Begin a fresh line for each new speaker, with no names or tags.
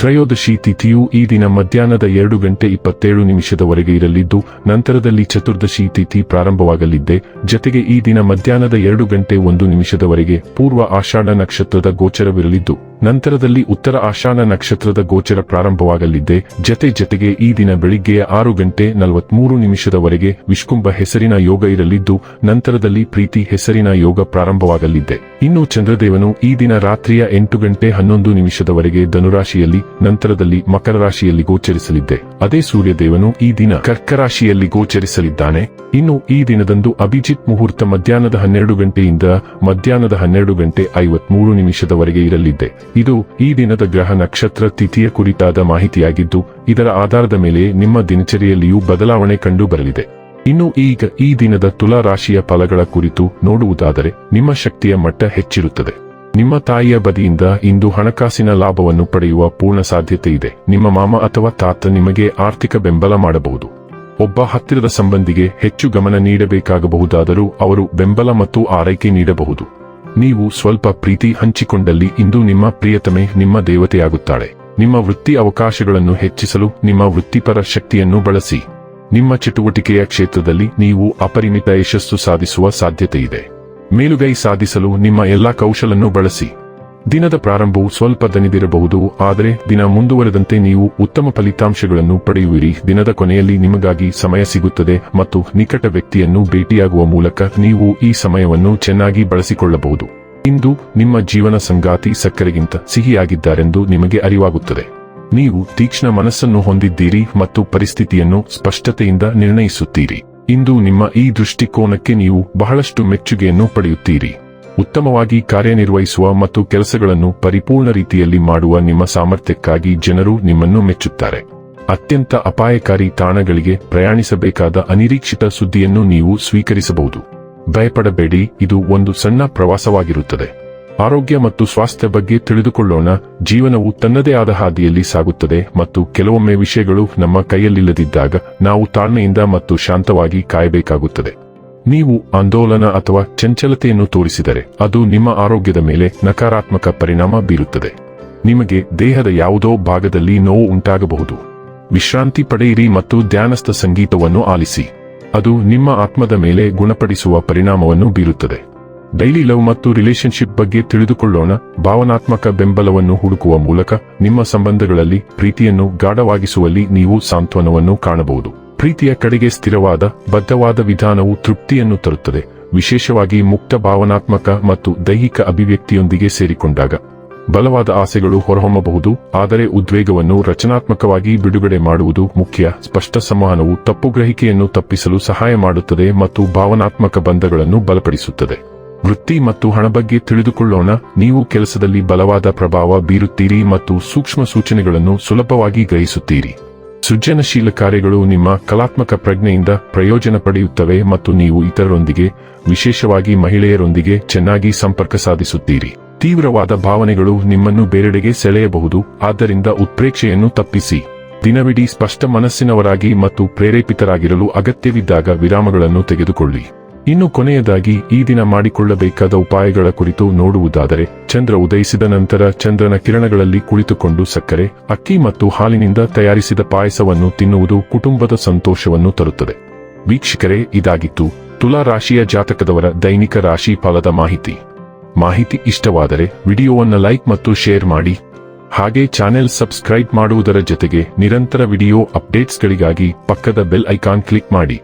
ತ್ರಯೋದಶಿ ತಿಥಿಯು ಈ ದಿನ ಮಧ್ಯಾಹ್ನದ ಎರಡು ಗಂಟೆ ಇಪ್ಪತ್ತೇಳು ನಿಮಿಷದವರೆಗೆ ಇರಲಿದ್ದು, ನಂತರದಲ್ಲಿ ಚತುರ್ದಶಿ ತಿಥಿ ಪ್ರಾರಂಭವಾಗಲಿದ್ದೆ. ಜತೆಗೆ ಈ ದಿನ ಮಧ್ಯಾಹ್ನದ ಎರಡು ಗಂಟೆ ಒಂದು ನಿಮಿಷದವರೆಗೆ ಪೂರ್ವ ಆಷಾಢ ನಕ್ಷತ್ರದ ಗೋಚರವಿರಲಿದ್ದು ನಂತರದಲ್ಲಿ ಉತ್ತರ ಆಶಾನ ನಕ್ಷತ್ರದ ಗೋಚರ ಪ್ರಾರಂಭವಾಗಲಿದ್ದೆ ಜತೆ ಜತೆಗೆ ಈ ದಿನ ಬೆಳಿಗ್ಗೆಯ ಆರು ಗಂಟೆ ನಲವತ್ಮೂರು ನಿಮಿಷದವರೆಗೆ ವಿಷ್ಕುಂಭ ಹೆಸರಿನ ಯೋಗ ಇರಲಿದ್ದು, ನಂತರದಲ್ಲಿ ಪ್ರೀತಿ ಹೆಸರಿನ ಯೋಗ ಪ್ರಾರಂಭವಾಗಲಿದ್ದೆ ಇನ್ನು ಚಂದ್ರದೇವನು ಈ ದಿನ ರಾತ್ರಿಯ ಎಂಟು ಗಂಟೆ ಹನ್ನೊಂದು ನಿಮಿಷದವರೆಗೆ ಧನುರಾಶಿಯಲ್ಲಿ, ನಂತರದಲ್ಲಿ ಮಕರ ರಾಶಿಯಲ್ಲಿ ಗೋಚರಿಸಲಿದ್ದೆ ಅದೇ ಸೂರ್ಯದೇವನು ಈ ದಿನ ಕರ್ಕರಾಶಿಯಲ್ಲಿ ಗೋಚರಿಸಲಿದ್ದಾನೆ. ಇನ್ನು ಈ ದಿನದಂದು ಅಭಿಜಿತ್ ಮುಹೂರ್ತ ಮಧ್ಯಾಹ್ನದ ಹನ್ನೆರಡು ಗಂಟೆಯಿಂದ ಮಧ್ಯಾಹ್ನದ ಹನ್ನೆರಡು ಗಂಟೆ ಐವತ್ಮೂರು ನಿಮಿಷದವರೆಗೆ ಇರಲಿದ್ದೆ ಇದು ಈ ದಿನದ ಗ್ರಹ ನಕ್ಷತ್ರ ತಿಥಿಯ ಕುರಿತಾದ ಮಾಹಿತಿಯಾಗಿದ್ದು, ಇದರ ಆಧಾರದ ಮೇಲೆ ನಿಮ್ಮ ದಿನಚರಿಯಲ್ಲಿಯೂ ಬದಲಾವಣೆ ಕಂಡು ಬರಲಿದೆ ಇನ್ನು ಈಗ ಈ ದಿನದ ತುಲಾ ರಾಶಿಯ ಫಲಗಳ ಕುರಿತು ನೋಡುವುದಾದರೆ, ನಿಮ್ಮ ಶಕ್ತಿಯ ಮಟ್ಟ ಹೆಚ್ಚಿರುತ್ತದೆ. ನಿಮ್ಮ ತಾಯಿಯ ಬದಿಯಿಂದ ಇಂದು ಹಣಕಾಸಿನ ಲಾಭವನ್ನು ಪಡೆಯುವ ಪೂರ್ಣ ಸಾಧ್ಯತೆ ಇದೆ. ನಿಮ್ಮ ಮಾಮ ಅಥವಾ ತಾತ ನಿಮಗೆ ಆರ್ಥಿಕ ಬೆಂಬಲ ಮಾಡಬಹುದು. ಒಬ್ಬ ಹತ್ತಿರದ ಸಂಬಂಧಿಗೆ ಹೆಚ್ಚು ಗಮನ ನೀಡಬೇಕಾಗಬಹುದಾದರೂ ಅವರು ಬೆಂಬಲ ಮತ್ತು ಆರೈಕೆ ನೀಡಬಹುದು. ನೀವು ಸ್ವಲ್ಪ ಪ್ರೀತಿ ಹಂಚಿಕೊಂಡಲ್ಲಿ ಇಂದು ನಿಮ್ಮ ಪ್ರಿಯತಮೆ ನಿಮ್ಮ ದೇವತೆಯಾಗುತ್ತಾಳೆ. ನಿಮ್ಮ ವೃತ್ತಿ ಅವಕಾಶಗಳನ್ನು ಹೆಚ್ಚಿಸಲು ನಿಮ್ಮ ವೃತ್ತಿಪರ ಶಕ್ತಿಯನ್ನು ಬಳಸಿ. ನಿಮ್ಮ ಚಟುವಟಿಕೆಯ ಕ್ಷೇತ್ರದಲ್ಲಿ ನೀವು ಅಪರಿಮಿತ ಯಶಸ್ಸು ಸಾಧಿಸುವ ಸಾಧ್ಯತೆಯಿದೆ. ಮೇಲುಗೈ ಸಾಧಿಸಲು ನಿಮ್ಮ ಎಲ್ಲಾ ಕೌಶಲನ್ನು ಬಳಸಿ. ದಿನದ ಪ್ರಾರಂಭವು ಸ್ವಲ್ಪ ದನಿದಿರಬಹುದು ಆದರೆ ದಿನ ಮುಂದುವರೆದಂತೆ ನೀವು ಉತ್ತಮ ಫಲಿತಾಂಶಗಳನ್ನು ಪಡೆಯುವಿರಿ. ದಿನದ ಕೊನೆಯಲ್ಲಿ ನಿಮಗಾಗಿ ಸಮಯ ಸಿಗುತ್ತದೆ ಮತ್ತು ನಿಕಟ ವ್ಯಕ್ತಿಯನ್ನು ಭೇಟಿಯಾಗುವ ಮೂಲಕ ನೀವು ಈ ಸಮಯವನ್ನು ಚೆನ್ನಾಗಿ ಬಳಸಿಕೊಳ್ಳಬಹುದು. ಇಂದು ನಿಮ್ಮ ಜೀವನ ಸಂಗಾತಿ ಸಕ್ಕರೆಗಿಂತ ಸಿಹಿಯಾಗಿದ್ದಾರೆಂದು ನಿಮಗೆ ಅರಿವಾಗುತ್ತದೆ. ನೀವು ತೀಕ್ಷ್ಣ ಮನಸ್ಸನ್ನು ಹೊಂದಿದ್ದೀರಿ ಮತ್ತು ಪರಿಸ್ಥಿತಿಯನ್ನು ಸ್ಪಷ್ಟತೆಯಿಂದ ನಿರ್ಣಯಿಸುತ್ತೀರಿ. ಇಂದು ನಿಮ್ಮ ಈ ದೃಷ್ಟಿಕೋನಕ್ಕೆ ನೀವು ಬಹಳಷ್ಟು ಮೆಚ್ಚುಗೆಯನ್ನು ಪಡೆಯುತ್ತೀರಿ. ಉತ್ತಮವಾಗಿ ಕಾರ್ಯನಿರ್ವಹಿಸುವ ಮತ್ತು ಕೆಲಸಗಳನ್ನು ಪರಿಪೂರ್ಣ ರೀತಿಯಲ್ಲಿ ಮಾಡುವ ನಿಮ್ಮ ಸಾಮರ್ಥ್ಯಕ್ಕಾಗಿ ಜನರು ನಿಮ್ಮನ್ನು ಮೆಚ್ಚುತ್ತಾರೆ. ಅತ್ಯಂತ ಅಪಾಯಕಾರಿ ತಾಣಗಳಿಗೆ ಪ್ರಯಾಣಿಸಬೇಕಾದ ಅನಿರೀಕ್ಷಿತ ಸುದ್ದಿಯನ್ನು ನೀವು ಸ್ವೀಕರಿಸಬಹುದು. ಭಯಪಡಬೇಡಿ, ಇದು ಒಂದು ಸಣ್ಣ ಪ್ರವಾಸವಾಗಿರುತ್ತದೆ. ಆರೋಗ್ಯ ಮತ್ತು ಸ್ವಾಸ್ಥ್ಯ ಬಗ್ಗೆ ತಿಳಿದುಕೊಳ್ಳೋಣ, ಜೀವನವು ತನ್ನದೇ ಆದ ಹಾದಿಯಲ್ಲಿ ಸಾಗುತ್ತದೆ ಮತ್ತು ಕೆಲವೊಮ್ಮೆ ವಿಷಯಗಳು ನಮ್ಮ ಕೈಯಲ್ಲಿಲ್ಲದಿದ್ದಾಗ ನಾವು ತಾಳ್ಮೆಯಿಂದ ಮತ್ತು ಶಾಂತವಾಗಿ ಕಾಯಬೇಕಾಗುತ್ತದೆ. ನೀವು ಆಂದೋಲನ ಅಥವಾ ಚಂಚಲತೆಯನ್ನು ತೋರಿಸಿದರೆ ಅದು ನಿಮ್ಮ ಆರೋಗ್ಯದ ಮೇಲೆ ನಕಾರಾತ್ಮಕ ಪರಿಣಾಮ ಬೀರುತ್ತದೆ. ನಿಮಗೆ ದೇಹದ ಯಾವುದೋ ಭಾಗದಲ್ಲಿ ನೋವು ಉಂಟಾಗಬಹುದು. ವಿಶ್ರಾಂತಿ ಪಡೆಯಿರಿ ಮತ್ತು ಧ್ಯಾನಸ್ಥ ಸಂಗೀತವನ್ನು ಆಲಿಸಿ. ಅದು ನಿಮ್ಮ ಆತ್ಮದ ಮೇಲೆ ಗುಣಪಡಿಸುವ ಪರಿಣಾಮವನ್ನು ಬೀರುತ್ತದೆ. ಡೈಲಿ ಲವ್ ಮತ್ತು ರಿಲೇಶನ್ಶಿಪ್ ಬಗ್ಗೆ ತಿಳಿದುಕೊಳ್ಳೋಣ. ಭಾವನಾತ್ಮಕ ಬೆಂಬಲವನ್ನು ಹುಡುಕುವ ಮೂಲಕ ನಿಮ್ಮ ಸಂಬಂಧಗಳಲ್ಲಿ ಪ್ರೀತಿಯನ್ನು ಗಾಢವಾಗಿಸುವಲ್ಲಿ ನೀವು ಸಾಂತ್ವನವನ್ನು ಕಾಣಬಹುದು. ಪ್ರೀತಿಯ ಕಡೆಗೆ ಸ್ಥಿರವಾದ, ಬದ್ಧವಾದ ವಿಧಾನವು ತೃಪ್ತಿಯನ್ನು ತರುತ್ತದೆ. ವಿಶೇಷವಾಗಿ ಮುಕ್ತ ಭಾವನಾತ್ಮಕ ಮತ್ತು ದೈಹಿಕ ಅಭಿವ್ಯಕ್ತಿಯೊಂದಿಗೆ ಸೇರಿಕೊಂಡಾಗ. ಬಲವಾದ ಆಸೆಗಳು ಹೊರಹೊಮ್ಮಬಹುದು, ಆದರೆ ಉದ್ವೇಗವನ್ನು ರಚನಾತ್ಮಕವಾಗಿ ಬಿಡುಗಡೆ ಮಾಡುವುದು ಮುಖ್ಯ. ಸ್ಪಷ್ಟ ಸಂವಹನವು ತಪ್ಪು ಗ್ರಹಿಕೆಯನ್ನು ತಪ್ಪಿಸಲು ಸಹಾಯ ಮಾಡುತ್ತದೆ ಮತ್ತು ಭಾವನಾತ್ಮಕ ಬಂಧಗಳನ್ನು ಬಲಪಡಿಸುತ್ತದೆ. ವೃತ್ತಿ ಮತ್ತು ಹಣ ಬಗ್ಗೆ ತಿಳಿದುಕೊಳ್ಳೋಣ. ನೀವು ಕೆಲಸದಲ್ಲಿ ಬಲವಾದ ಪ್ರಭಾವ ಬೀರುತ್ತೀರಿ ಮತ್ತು ಸೂಕ್ಷ್ಮ ಸೂಚನೆಗಳನ್ನು ಸುಲಭವಾಗಿ ಗ್ರಹಿಸುತ್ತೀರಿ. ಸೃಜನಶೀಲ ಕಾರ್ಯಗಳು ನಿಮ್ಮ ಕಲಾತ್ಮಕ ಪ್ರಜ್ಞೆಯಿಂದ ಪ್ರಯೋಜನ ಪಡೆಯುತ್ತವೆ ಮತ್ತು ನೀವು ಇತರರೊಂದಿಗೆ, ವಿಶೇಷವಾಗಿ ಮಹಿಳೆಯರೊಂದಿಗೆ ಚೆನ್ನಾಗಿ ಸಂಪರ್ಕ ಸಾಧಿಸುತ್ತೀರಿ. ತೀವ್ರವಾದ ಭಾವನೆಗಳು ನಿಮ್ಮನ್ನು ಬೇರೆಡೆಗೆ ಸೆಳೆಯಬಹುದು, ಆದ್ದರಿಂದ ಉತ್ಪ್ರೇಕ್ಷೆಯನ್ನು ತಪ್ಪಿಸಿ. ದಿನವಿಡೀ ಸ್ಪಷ್ಟ ಮನಸ್ಸಿನವರಾಗಿ ಮತ್ತು ಪ್ರೇರೇಪಿತರಾಗಿರಲು ಅಗತ್ಯವಿದ್ದಾಗ ವಿರಾಮಗಳನ್ನು ತೆಗೆದುಕೊಳ್ಳಿ. ಇನ್ನು ಕೊನೆಯದಾಗಿ ಈ ದಿನ ಮಾಡಿಕೊಳ್ಳಬೇಕಾದ ಉಪಾಯಗಳ ಕುರಿತು ನೋಡುವುದಾದರೆ, ಚಂದ್ರ ಉದಯಿಸಿದ ನಂತರ ಚಂದ್ರನ ಕಿರಣಗಳಲ್ಲಿ ಕುಳಿತುಕೊಂಡು ಸಕ್ಕರೆ, ಅಕ್ಕಿ ಮತ್ತು ಹಾಲಿನಿಂದ ತಯಾರಿಸಿದ ಪಾಯಸವನ್ನು ತಿನ್ನುವುದು ಕುಟುಂಬದ ಸಂತೋಷವನ್ನು ತರುತ್ತದೆ. ವೀಕ್ಷಕರೇ, ಇದಾಗಿತ್ತು ತುಲಾ ರಾಶಿಯ ಜಾತಕದವರ ದೈನಿಕ ರಾಶಿ ಫಲದ ಮಾಹಿತಿ. ಮಾಹಿತಿ ಇಷ್ಟವಾದರೆ ವಿಡಿಯೋವನ್ನು ಲೈಕ್ ಮತ್ತು ಶೇರ್ ಮಾಡಿ. ಹಾಗೆ ಚಾನೆಲ್ ಸಬ್ಸ್ಕ್ರೈಬ್ ಮಾಡುವುದರ ಜೊತೆಗೆ ನಿರಂತರ ವಿಡಿಯೋ ಅಪ್ಡೇಟ್ಸ್ಗಳಿಗಾಗಿ ಪಕ್ಕದ ಬೆಲ್ ಐಕಾನ್ ಕ್ಲಿಕ್ ಮಾಡಿ.